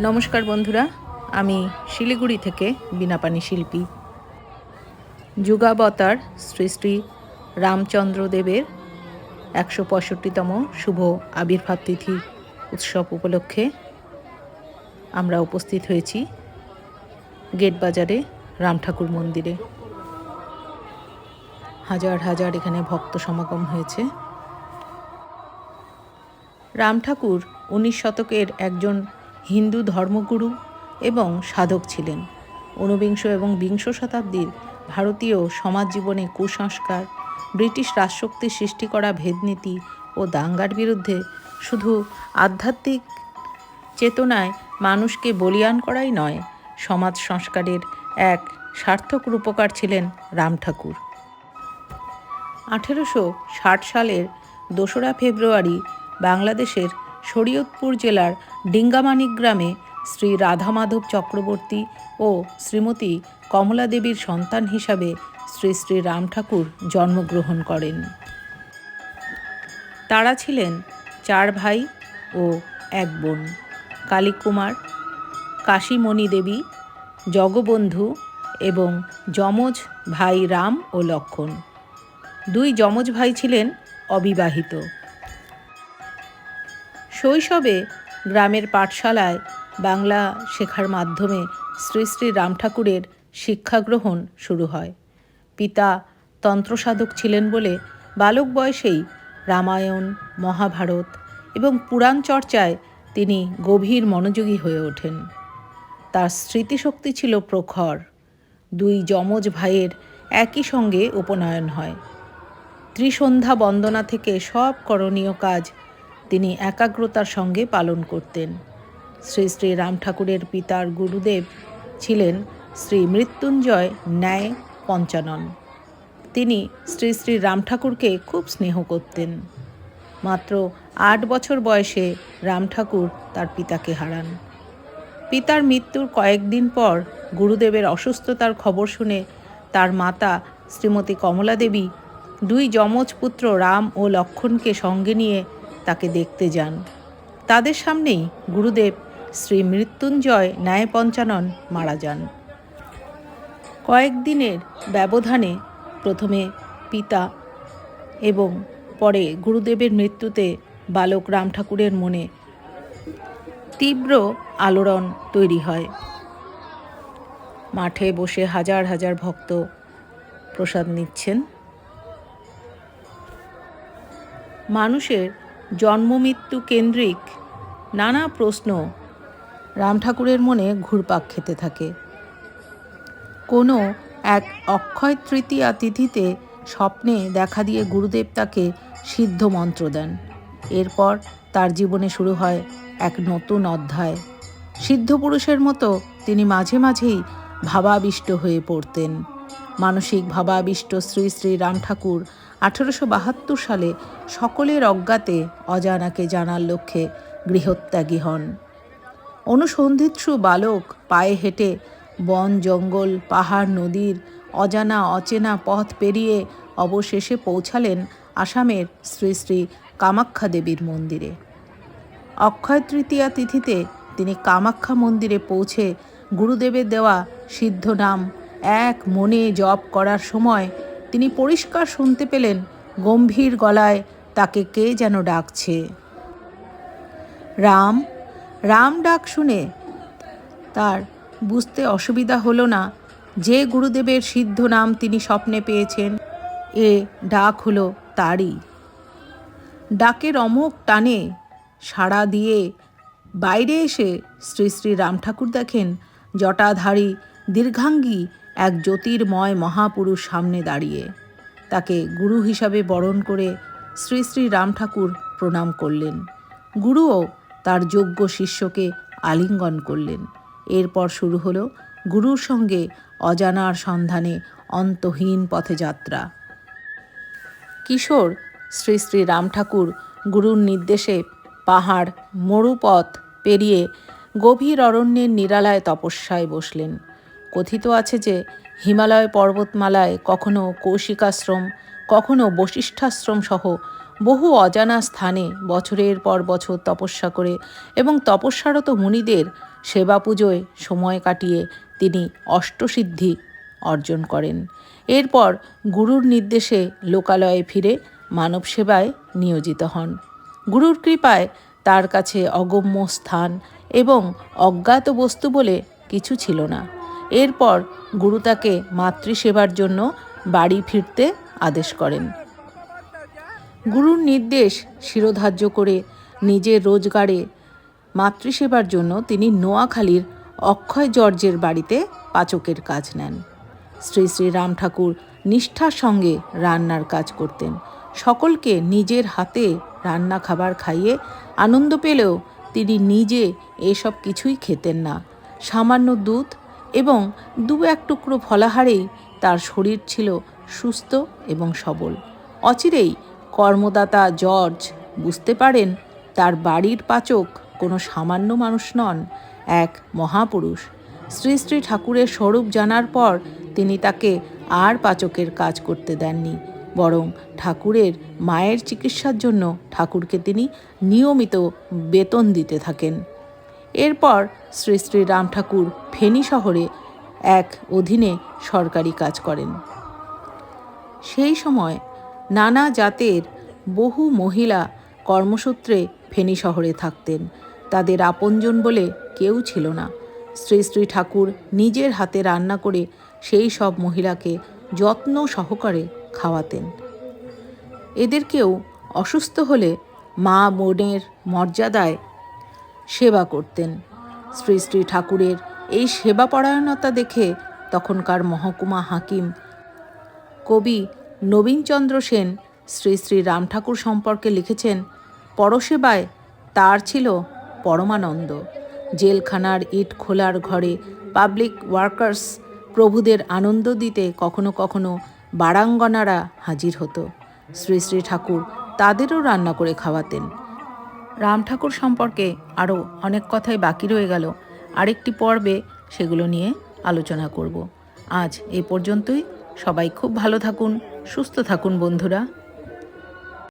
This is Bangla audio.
নমস্কার বন্ধুরা, আমি শিলিগুড়ি থেকে বিনাপানি শিল্পী। যুগাবতার শ্রী শ্রী রামচন্দ্র দেবের একশো পঁয়ষট্টিতম শুভ আবির্ভাব তিথি উৎসব উপলক্ষে আমরা উপস্থিত হয়েছি গেট বাজারে রাম ঠাকুর মন্দিরে। হাজার হাজার এখানে ভক্ত সমাগম হয়েছে। রাম ঠাকুর উনিশ শতকের একজন হিন্দু ধর্মগুরু এবং সাধক ছিলেন। ঊনবিংশ এবং বিংশ শতাব্দীর ভারতীয় সমাজ জীবনে কুসংস্কার, ব্রিটিশ রাজশক্তির সৃষ্টি করা ভেদনীতি ও দাঙ্গার বিরুদ্ধে শুধু আধ্যাত্মিক চেতনায় মানুষকে বলিয়ান করাই নয়, সমাজ সংস্কারের এক সার্থক রূপকার ছিলেন রাম ঠাকুর। আঠেরোশো ষাট সালের দোসরা ফেব্রুয়ারি বাংলাদেশের শরীয়তপুর জেলার ডিঙ্গামানিক গ্রামে শ্রী রাধামাধব চক্রবর্তী ও শ্রীমতী কমলা দেবীর সন্তান হিসাবে শ্রী শ্রী রাম ঠাকুর জন্মগ্রহণ করেন। তারা ছিলেন চার ভাই ও এক বোন। কালীকুমার, কাশীমণি দেবী, জগবন্ধু এবং যমজ ভাই রাম ও লক্ষণ। দুই যমজ ভাই ছিলেন অবিবাহিত। শৈশবে গ্রামের পাঠশালায় বাংলা শেখার মাধ্যমে শ্রী শ্রী রাম ঠাকুরের শিক্ষা গ্রহণ শুরু হয়। পিতা তন্ত্রসাধক ছিলেন বলে বালক বয়সেই রামায়ণ, মহাভারত এবং পুরাণ চর্চায় তিনি গভীর মনোযোগী হয়ে ওঠেন। তার স্মৃতিশক্তি ছিল প্রখর। দুই যমজ ভাইয়ের একই সঙ্গে উপনয়ন হয়। ত্রিসন্ধ্যা বন্দনা থেকে সব করণীয় কাজ তিনি একাগ্রতার সঙ্গে পালন করতেন। শ্রী শ্রী রাম ঠাকুরের পিতার গুরুদেব ছিলেন শ্রী মৃত্যুঞ্জয় ন্যায় পঞ্চানন। তিনি শ্রী শ্রী রাম ঠাকুরকে খুব স্নেহ করতেন। মাত্র আট বছর বয়সে রাম ঠাকুর তার পিতাকে হারান। পিতার মৃত্যুর কয়েকদিন পর গুরুদেবের অসুস্থতার খবর শুনে তার মাতা শ্রীমতী কমলা দেবী দুই যমজ পুত্র রাম ও লক্ষণকে সঙ্গে নিয়ে তাকে দেখতে যান। তাদের সামনেই গুরুদেব শ্রী মৃত্যুঞ্জয় ন্যায় পঞ্চানন মারা যান। কয়েকদিনের ব্যবধানে প্রথমে পিতা এবং পরে গুরুদেবের মৃত্যুতে বালক রাম ঠাকুরের মনে তীব্র আলোড়ন তৈরি হয়। মাঠে বসে হাজার হাজার ভক্ত প্রসাদ নিচ্ছেন। মানুষের জন্মমৃত্যু কেন্দ্রিক নানা প্রশ্ন রাম ঠাকুরের মনে ঘুরপাক খেতে থাকে। কোনো এক অক্ষয় তৃতীয়া তিথিতে স্বপ্নে দেখা দিয়ে গুরুদেব তাকে সিদ্ধ মন্ত্র দেন। এরপর তার জীবনে শুরু হয় এক নতুন অধ্যায়। সিদ্ধ পুরুষের মতো তিনি মাঝে মাঝেই ভাবাবিষ্ট হয়ে পড়তেন। মানসিক ভাবাবিষ্ট শ্রী শ্রী রাম ঠাকুর আঠেরোশো বাহাত্তর সালে সকলের অজ্ঞাতে অজানাকে জানার লক্ষ্যে গৃহত্যাগী হন। অনুসন্ধিৎসু বালক পায়ে হেঁটে বন, জঙ্গল, পাহাড়, নদীর অজানা, অচেনা পথ পেরিয়ে অবশেষে পৌঁছালেন আসামের শ্রী শ্রী কামাখ্যা দেবীর মন্দিরে। অক্ষয় তৃতীয়া তিথিতে তিনি কামাখ্যা মন্দিরে পৌঁছে গুরুদেবের দেওয়া সিদ্ধ নাম এক মনে জপ করার সময় তিনি পরিষ্কার শুনতে পেলেন গম্ভীর গলায় তাকে কে যেন ডাকছে। রাম রাম ডাক শুনে তার বুঝতে অসুবিধা হলো না যে গুরুদেবের সিদ্ধ নাম তিনি স্বপ্নে পেয়েছেন, এ ডাক হলো তারই। ডাকের অমোক টানে সাড়া দিয়ে বাইরে এসে শ্রী শ্রী রাম ঠাকুর দেখেন জটাধারী দীর্ঘাঙ্গী এক জ্যোতির্ময় মহাপুরুষ সামনে দাঁড়িয়ে তাকে গুরু হিসাবে বরণ করে শ্রী শ্রী রাম ঠাকুর প্রণাম করলেন। গুরুও তার যোগ্য শিষ্যকে আলিঙ্গন করলেন। এরপর শুরু হলো গুরুর সঙ্গে অজানার সন্ধানে অন্তহীন পথে যাত্রা। কিশোর শ্রী শ্রী রাম ঠাকুর গুরুর নির্দেশে পাহাড়, মরুপথ পেরিয়ে গভীর অরণ্যের নিরালায় তপস্যায় বসলেন। কথিত আছে যে হিমালয় পর্বতমালায় কখনো কৌশিকাশ্রম, কখনো বশিষ্ঠাশ্রম সহ বহু অজানা স্থানে বছরের পর বছর তপস্যা করে এবং তপস্যারত মুনিদের সেবা পুজোয় সময় কাটিয়ে তিনি অষ্টসিদ্ধি অর্জন করেন। এরপর গুরুর নির্দেশে লোকালয়ে ফিরে মানব সেবায় নিয়োজিত হন। গুরুর কৃপায় তার কাছে অগম্য স্থান এবং অজ্ঞাত বস্তু বলে কিছু ছিল না। এরপর গুরু তাকে মাতৃসেবার জন্য বাড়ি ফিরতে আদেশ করেন। গুরুর নির্দেশ শিরোধার্য করে নিজের রোজগারে মাতৃসেবার জন্য তিনি নোয়াখালীর অক্ষয় জর্জের বাড়িতে পাচকের কাজ নেন। শ্রী শ্রী রাম ঠাকুর নিষ্ঠার সঙ্গে রান্নার কাজ করতেন। সকলকে নিজের হাতে রান্না খাবার খাইয়ে আনন্দ পেলেও তিনি নিজে এসব কিছুই খেতেন না। সামান্য দুধ এবং দু এক টুকরো ফলাহারেই তার শরীর ছিল সুস্থ এবং সবল। অচিরেই কর্মদাতা জর্জ বুঝতে পারেন তার বাড়ির পাচক কোনো সামান্য মানুষ নন, এক মহাপুরুষ। শ্রী শ্রী ঠাকুরের স্বরূপ জানার পর তিনি তাকে আর পাচকের কাজ করতে দেননি, বরং ঠাকুরের মায়ের চিকিৎসার জন্য ঠাকুরকে তিনি নিয়মিত বেতন দিতে থাকেন। এরপর শ্রী শ্রী রাম ঠাকুর ফেনী শহরে এক অধীনে সরকারি কাজ করেন। সেই সময় নানা জাতের বহু মহিলা কর্মসূত্রে ফেনী শহরে থাকতেন। তাদের আপনজন বলে কেউ ছিল না। শ্রী শ্রী ঠাকুর নিজের হাতে রান্না করে সেই সব মহিলাকে যত্ন সহকারে খাওয়াতেন। এদেরকেও অসুস্থ হলে মা বোনের মর্যাদায় সেবা করতেন। শ্রী শ্রী ঠাকুরের এই সেবা পরায়ণতা দেখে তখনকার মহকুমা হাকিম, কবি নবীনচন্দ্র সেন শ্রী শ্রী রাম ঠাকুর সম্পর্কে লিখেছেন, পরসেবায় তার ছিল পরমানন্দ। জেলখানার ইট খোলার ঘরে পাবলিক ওয়ার্কার্স প্রভুদের আনন্দ দিতে কখনো কখনো বারাঙ্গনারা হাজির হতো। শ্রী শ্রী ঠাকুর তাদেরও রান্না করে খাওয়াতেন। রাম ঠাকুর সম্পর্কে আরও অনেক কথাই বাকি রয়ে গেল। আরেকটি পর্বে সেগুলো নিয়ে আলোচনা করব। আজ এ পর্যন্তই। সবাই খুব ভালো থাকুন, সুস্থ থাকুন বন্ধুরা।